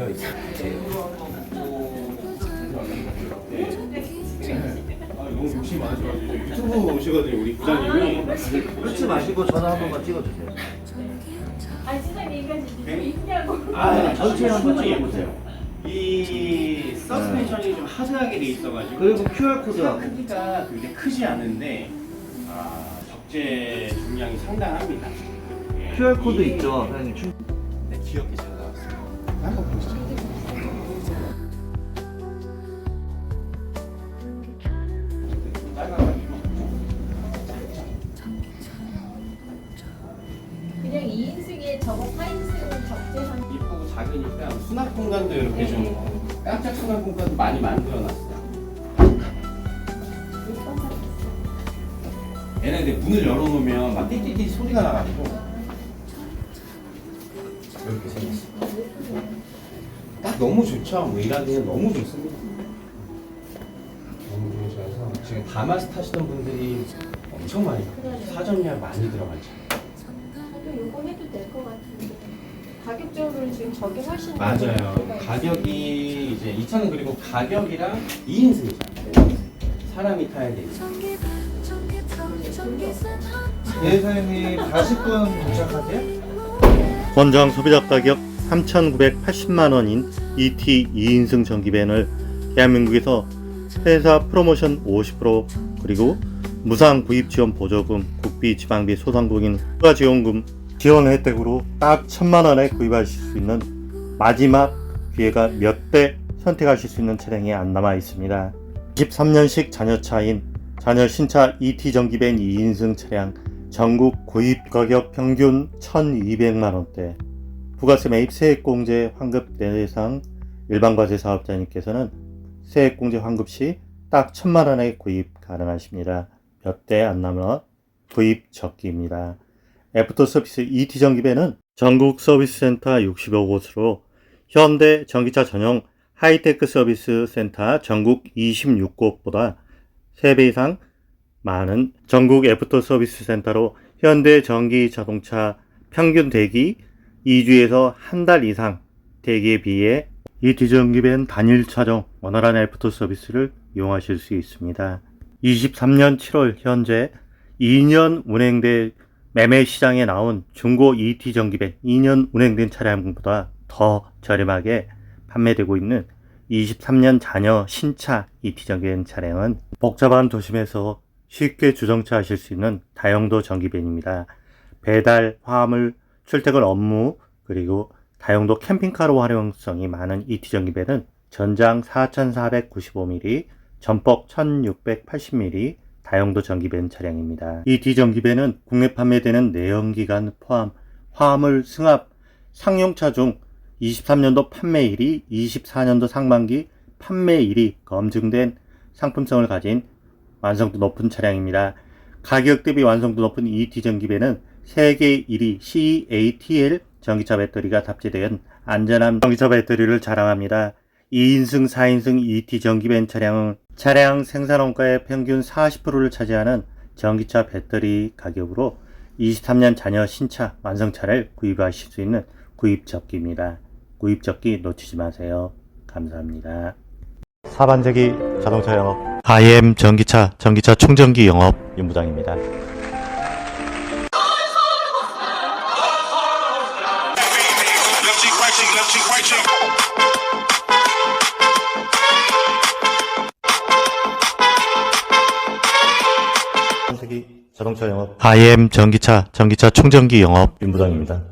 되어 있어요. 아, 너무 욕심 많으셔가지고 유튜브 오시거든요 우리 부장님이 그렇지 마시고 전화 한 번만 찍어주세요. 아니 세상에 얘기하지 좀 있냐고 아 전체 한번 찍어보세요. 이 서스펜션이 좀 하드하게 돼 있어가지고 그리고 QR 코드하고 크기가 그렇게 크지 않은데 아, 적재 중량이 상당합니다 예. QR 코드 있죠, 사장님. 충- 네, 귀엽게 잘 한번 보시죠 그냥 2인승에 저거 4인승 적재한 이쁘고 작으니까 수납 공간도 이렇게 좀 깜짝 수납 공간도 많이 만들어놨어요. 얘네 근데 문을 열어놓으면 막 띠띠띠 소리가 나가지고 이렇게 생겼어. 딱 너무 좋죠. 뭐 일하기는 너무 좋습니다. 너무 좋으셔서 지금 다마스 타시던 분들이 엄청 많이 들어가요. 사전 예약 많이 들어가죠. 저도 요거 해도 될 것 같은데 가격적으로는 지금 저게 훨씬 더 맞아요. 있어요. 가격이 이제 이 차는 그리고 가격이랑 2인승이잖아요. 사람이 타야 되니까. 네, 사장님 40분 도착하세요? 권장 소비자 가격 3,980만 원인 ET 2인승 전기밴을 대한민국에서 회사 프로모션 50% 그리고 무상 구입 지원 보조금, 국비 지방비 소상공인 추가 지원금 지원 혜택으로 딱 천만 원에 구입하실 수 있는 마지막 기회가 몇 대 선택하실 수 있는 차량이 안 남아 있습니다. 23년식 자녀차인 자녀 신차 ET 전기밴 2인승 차량 전국 구입 가격 평균 1,200만 원대. 부가세 매입 세액공제 환급 대상 일반과세 사업자님께서는 세액공제 환급 시 딱 1,000만 원에 구입 가능하십니다. 몇 대 안 남아 구입 적기입니다. 애프터 서비스 ET 전기배는 전국 서비스 센터 60여 곳으로 현대 전기차 전용 하이테크 서비스 센터 전국 26곳보다 3배 이상 많은 전국 애프터 서비스 센터로 현대 전기 자동차 평균 대기 2주에서 한 달 이상 대기에 비해 이 디전기밴 단일 차종 원활한 애프터 서비스를 이용하실 수 있습니다. 23년 7월 현재 2년 운행된 매매 시장에 나온 중고 ET 전기밴 2년 운행된 차량보다 더 저렴하게 판매되고 있는 23년 자녀 신차 ET 전기밴 차량은 복잡한 도심에서 쉽게 주정차 하실 수 있는 다용도 전기밴입니다. 배달, 화물, 출퇴근 업무, 그리고 다용도 캠핑카로 활용성이 많은 ET 전기밴은 전장 4495mm, 전폭 1680mm 다용도 전기밴 차량입니다. ET 전기밴은 국내 판매되는 내연기관 포함 화물 승합 상용차 중 23년도 판매일이 24년도 상반기 판매일이 검증된 상품성을 가진 완성도 높은 차량입니다. 가격 대비 완성도 높은 ET 전기배는 세계 1위 CATL 전기차 배터리가 탑재된 안전한 전기차 배터리를 자랑합니다. 2인승, 4인승 ET 전기밴 차량은 차량 생산 원가의 평균 40%를 차지하는 전기차 배터리 가격으로 23년 자녀 신차 완성차를 구입하실 수 있는 구입적기입니다. 구입적기 놓치지 마세요. 감사합니다. 사반세기 자동차 영업 IM 전기차 전기차 충전기 영업. 사반세기 자동차 영업 IM 전기차 전기차 충전기 영업 윤부장입니다.